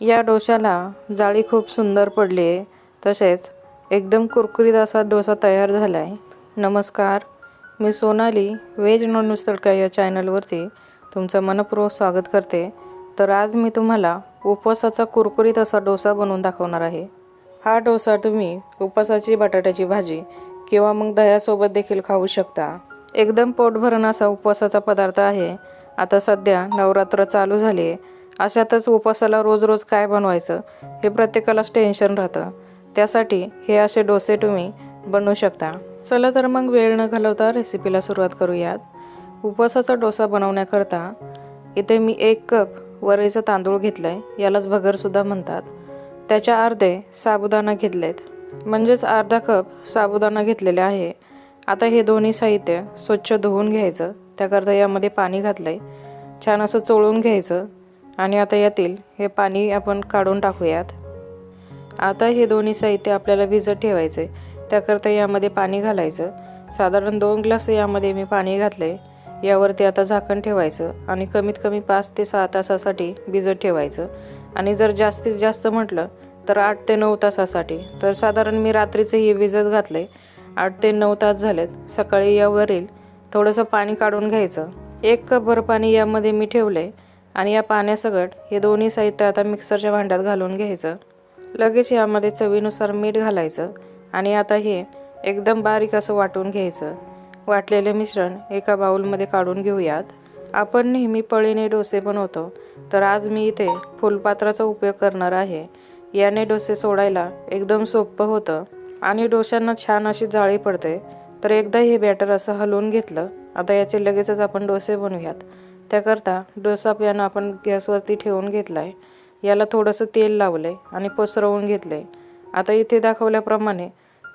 या डोशाला जाळी खूप सुंदर पडली आहे. तसेच एकदम कुरकुरीत असा डोसा तयार झाला आहे नमस्कार मी सोनाली व्हेज नॉनव्हेज तडका या चॅनलवरती तुमचं मनपूर्वक स्वागत करते. तर आज मी तुम्हाला उपवासाचा कुरकुरीत असा डोसा बनवून दाखवणार आहे. हा डोसा तुम्ही उपवासाची बटाट्याची भाजी किंवा मग दह्यासोबत देखील खाऊ शकता. एकदम पोटभरण असा उपवासाचा पदार्थ आहे. आता सध्या नवरात्र चालू झाली आहे. अशातच उपासाला रोज रोज काय बनवायचं हे प्रत्येकालाच टेन्शन राहतं. त्यासाठी हे असे डोसे तुम्ही बनवू शकता. चला तर मग वेळ न घालवता रेसिपीला सुरुवात करूयात. उपवासाचा डोसा बनवण्याकरता इथे मी एक कप वरईचं तांदूळ घेतलं आहे यालाच भगरसुद्धा म्हणतात. त्याच्या अर्धे साबुदाणा घेतलेत. म्हणजेच अर्धा कप साबुदाणा घेतलेले आहे. आता हे दोन्ही साहित्य स्वच्छ धुवून घ्यायचं. त्याकरता यामध्ये पाणी घातलं आहे छान असं चोळून घ्यायचं. आणि आता यातील हे पाणी आपण काढून टाकूयात. आता हे दोन्ही साहित्य आपल्याला भिजत ठेवायचे. त्याकरता यामध्ये पाणी घालायचं. साधारण दोन ग्लास यामध्ये मी पाणी घातले. यावरती आता झाकण ठेवायचं आणि कमीत कमी पाच ते सहा तासासाठी भिजत ठेवायचं. आणि जर जास्तीत जास्त म्हटलं तर आठ ते नऊ तासासाठी. तर साधारण मी रात्रीचं हे भिजत घातले. आठ ते नऊ तास झालेत. सकाळी यावरील थोडंसं पाणी काढून घ्यायचं. एक कपभर पाणी यामध्ये मी ठेवले. आणि या पाण्यासकट हे दोन्ही साहित्य आता मिक्सरच्या भांड्यात घालून घ्यायचं. लगेच यामध्ये चवीनुसार मीठ घालायचं आणि आता हे एकदम बारीक असं वाटून घ्यायचं. वाटलेले मिश्रण एका बाउलमध्ये काढून घेऊयात. आपण नेहमी पळीने डोसे बनवतो तर आज मी इथे फुलपात्राचा उपयोग करणार आहे. याने डोसे सोडायला एकदम सोपं होतं आणि डोशांना छान अशी जाळी पडते. तर एकदा हे बॅटर असं हलवून घेतलं आता याचे लगेचच आपण डोसे बनवूयात. त्याकरता डोसा पॅन आपण गॅसवरती ठेवून घेतला आहे याला थोडंसं तेल लावलं आहे आणि पसरवून घेतलं आहे आता इथे दाखवल्याप्रमाणे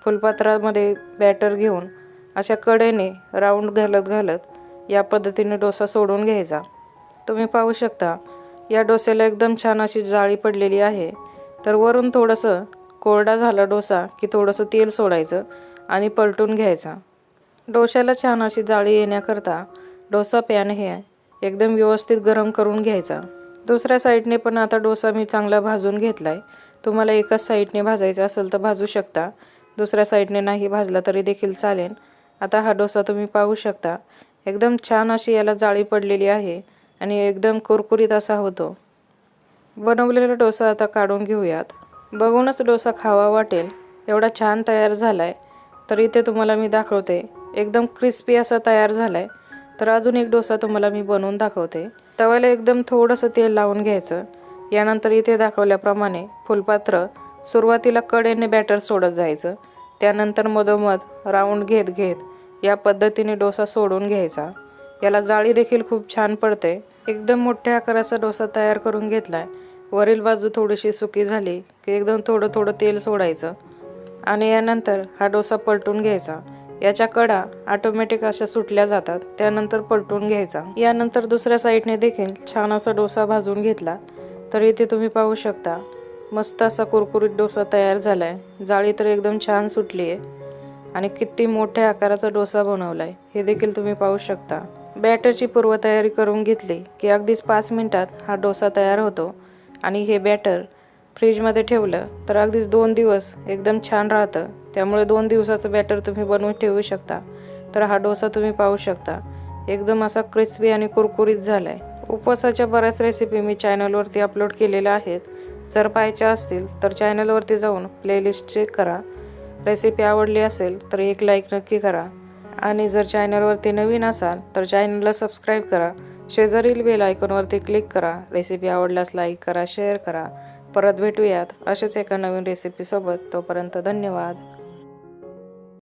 फुलपात्रामध्ये बॅटर घेऊन अशा कडेने राऊंड घालत घालत या पद्धतीने डोसा सोडून घ्यायचा. तुम्ही पाहू शकता या डोस्याला एकदम छान अशी जाळी पडलेली आहे. तर वरून थोडंसं कोरडा झाला डोसा की थोडंसं तेल सोडायचं आणि पलटून घ्यायचा. डोश्याला छान अशी जाळी येण्याकरता डोसा पॅन हे एकदम व्यवस्थित गरम करून घ्यायचा. दुसऱ्या साईडने पण आता डोसा मी चांगला भाजून घेतला आहे तुम्हाला एकाच साईडने भाजायचा असेल तर भाजू शकता. दुसऱ्या साईडने नाही भाजला तरी देखील चालेल. आता हा डोसा तुम्ही पाहू शकता. एकदम छान अशी याला जाळी पडलेली आहे आणि एकदम कुरकुरीत असा होतो. बनवलेला डोसा आता काढून घेऊयात. बघूनच डोसा खावा वाटेल. एवढा छान तयार झाला आहे तर इथे तुम्हाला मी दाखवते. एकदम क्रिस्पी असा तयार झाला आहे तर अजून एक डोसा तुम्हाला मी बनवून दाखवते. तव्याला एकदम थोडंसं तेल लावून घ्यायचं. यानंतर इथे दाखवल्याप्रमाणे फुलपात्र सुरुवातीला कडेने बॅटर सोडत जायचं. त्यानंतर मधोमध राऊंड घेत घेत या पद्धतीने डोसा सोडून घ्यायचा. याला जाळी देखील खूप छान पडते. एकदम मोठ्या आकाराचा डोसा तयार करून घेतलाय. वरील बाजू थोडीशी सुकी झाली की एकदम थोडं थोडं तेल सोडायचं. आणि यानंतर हा डोसा पलटून घ्यायचा. याच्या कडा ऑटोमॅटिक अशा सुटल्या जातात. त्यानंतर पलटून घ्यायचा. यानंतर दुसऱ्या साईडने देखील छान असा डोसा भाजून घेतला. तर इथे तुम्ही पाहू शकता मस्त असा कुरकुरीत डोसा तयार झाला आहे जाळी तर एकदम छान सुटली आहे आणि किती मोठ्या आकाराचा डोसा बनवला आहे हे देखील तुम्ही पाहू शकता. बॅटरची पूर्वतयारी करून घेतली की अगदीच पाच मिनटात हा डोसा तयार होतो. आणि हे बॅटर फ्रीजमध्ये ठेवलं तर अगदीच दोन दिवस एकदम छान राहतं. त्यामुळे दोन दिवसाचं बॅटर तुम्ही बनवून ठेवू शकता. तर हा डोसा तुम्ही पाहू शकता. एकदम असा क्रिस्पी आणि कुरकुरीत झाला आहे उपवासाच्या बऱ्याच रेसिपी मी चॅनलवरती अपलोड केलेल्या आहेत. जर पाहायच्या असतील तर चॅनलवरती जाऊन प्लेलिस्ट चेक करा. रेसिपी आवडली असेल तर एक लाईक नक्की करा. आणि जर चॅनलवरती नवीन असाल तर चॅनलला सबस्क्राईब करा. शेजारील बेल आयकॉनवरती क्लिक करा. रेसिपी आवडल्यास लाईक करा शेअर करा. परत भेटूयात असेच एका नवीन रेसिपीसोबत तोपर्यंत धन्यवाद.